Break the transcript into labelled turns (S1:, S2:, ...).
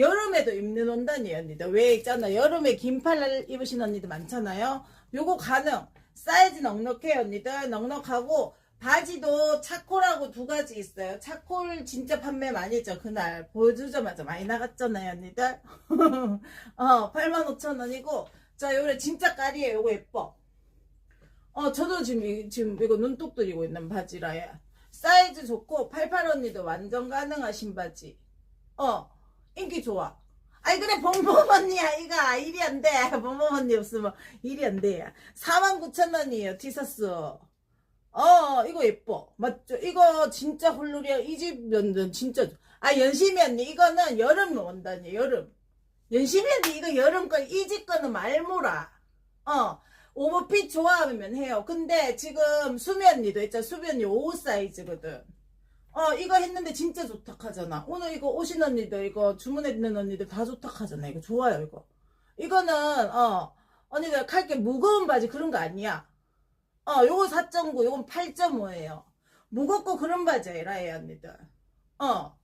S1: 여름에도 입는 원단이에요, 언니들. 왜 있잖아. 여름에 긴팔 입으신 언니들 많잖아요. 요거 가능. 사이즈 넉넉해요, 언니들. 넉넉하고, 바지도 차콜하고 두 가지 있어요. 차콜 진짜 판매 많이 했죠, 그날. 보여주자마자 많이 나갔잖아요, 언니들. 어, 85,000원이고. 자, 요래 진짜 깔이에요. 요거 예뻐. 어, 저도 지금, 이- 지금 이거 눈독 들이고 있는 바지라요. 사이즈 좋고, 88 언니도 완전 가능하신 바지. 어, 인기 좋아. 아이, 그래, 범범 언니야, 이가. 일이 안 돼. 범범 언니 없으면 일이 안 돼. 49,000원이에요, 티셔츠. 어, 이거 예뻐. 맞죠? 이거 진짜 홀루리아, 이집 면전 진짜. 좋- 아, 연심이 언니, 이거는 여름 원단이에요, 여름. 연심이 언니, 이거 여름 거, 이집 거는 말모라. 어, 오버핏 좋아하면 해요. 근데 지금 언니도 있잖아. 언니 5 사이즈거든. 어, 이거 했는데 진짜 좋다 하잖아. 오늘 이거 오신 언니들, 이거 주문했는 언니들 다 좋다 하잖아. 이거 좋아요, 이거. 이거는, 어, 언니들 칼게 무거운 바지 그런 거 아니야. 어, 요거 4.9, 요건 8.5예요. 무겁고 그런 바지 아니라, 해, 언니들. 어,